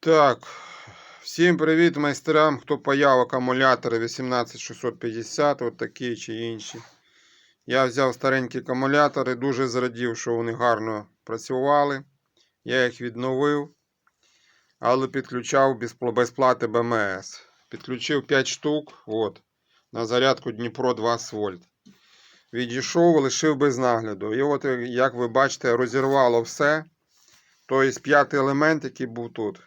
Так, всім привіт майстерам, хто паяв акумулятори 18650, от такі чи інші. Я взяв старенькі акумулятори, дуже зрадів, що вони гарно працювали. Я їх відновив, але підключав без, плати БМС. Підключив 5 штук от, на зарядку Дніпро 20 вольт. Відійшов, лишив без нагляду. І от, як ви бачите, розірвало все. Тобто п'ятий елемент, який був тут.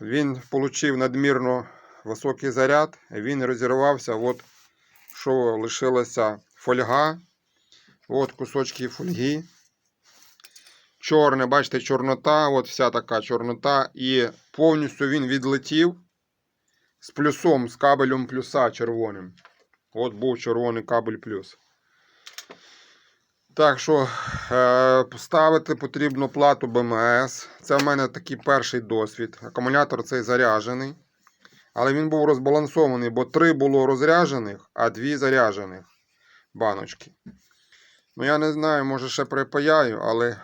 Він отримав надмірно високий заряд, він розірвався. От що лишилася фольга. От кусочки фольги. Чорне, бачите, чорнота, от вся така чорнота. І повністю він відлетів з плюсом, з кабелем плюса червоним. От був червоний кабель плюс. Так що е, ставити потрібно плату БМС. Це в мене такий перший досвід. Акумулятор цей заряджений. Але він був розбалансований, бо три було розряджених, а дві заряджених баночки. Ну, я не знаю, може ще припаяю, але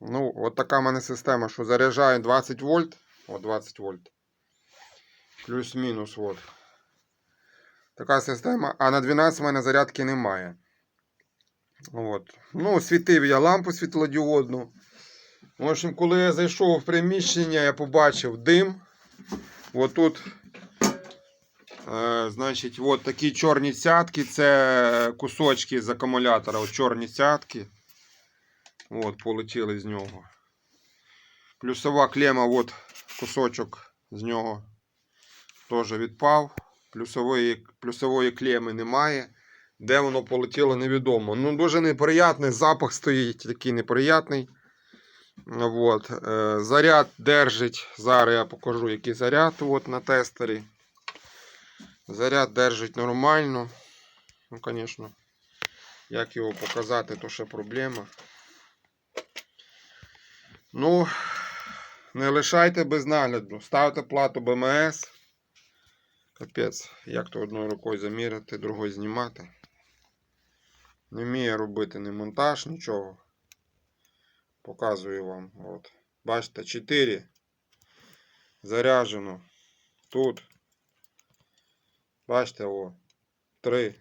ну, от така в мене система, що заряджає 20 вольт. О, 20 вольт. Плюс-мінус. от. Така система. А на 12 в мене зарядки немає. От. Ну, світив я лампу світлодіодну. В общем, коли я зайшов в приміщення, я побачив дим. От е, значить, от такі чорні цятки, це кусочки з акумулятора. От чорні цятки. От, полетіли з нього. Плюсова клема, от кусочок з нього теж відпав. Плюсової, плюсової клеми немає. Де воно полетіло, невідомо. Ну, дуже неприятний запах стоїть, такий неприятний. Вот. Е, заряд держить. Зараз я покажу, який заряд от, на тестері. Заряд держить нормально. Ну, звісно, як його показати, то ще проблема. Ну, не лишайте без нагляду. Ставте плату БМС. Капець, як то одною рукою заміряти, другою знімати. Не вміє робити ні монтаж, нічого. Показую вам. От. Бачите, 4 заряджено. Тут. Бачите, о. 3.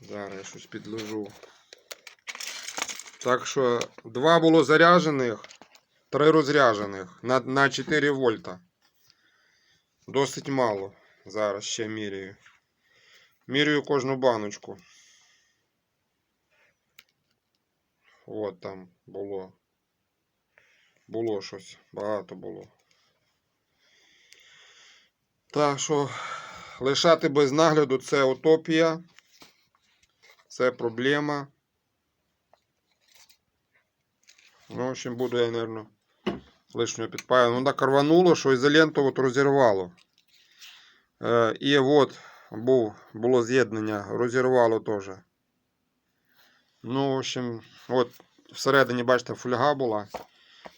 Зараз я щось підложу. Так що два було заряджених, три розряджених на, на 4 вольта. Досить мало. Зараз ще міряю. Міряю кожну баночку. От там було. Було щось. Багато було. Так що лишати без нагляду це утопія. Це проблема. Ну, в общем, буду я, наверное, лишнього підпаю. Ну так рвануло, що ізоленту розірвало. Е, і от був, було з'єднання, розірвало теж. Ну, в общем, от всередині, бачите, фольга була.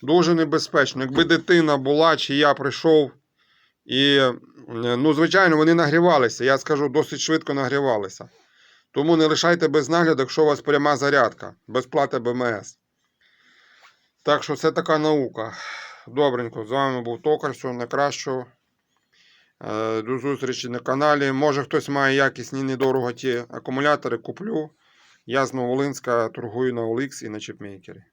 Дуже небезпечно. Якби дитина була, чи я прийшов. І, е, ну, звичайно, вони нагрівалися. Я скажу, досить швидко нагрівалися. Тому не лишайте без нагляду, якщо у вас пряма зарядка, без плати БМС. Так що це така наука. Добренько, з вами був Токар, всього найкращого. Е, До зустрічі на каналі. Може хтось має якісні недорого ті акумулятори, куплю. Я з Новолинська торгую на OLX і на чіпмейкері.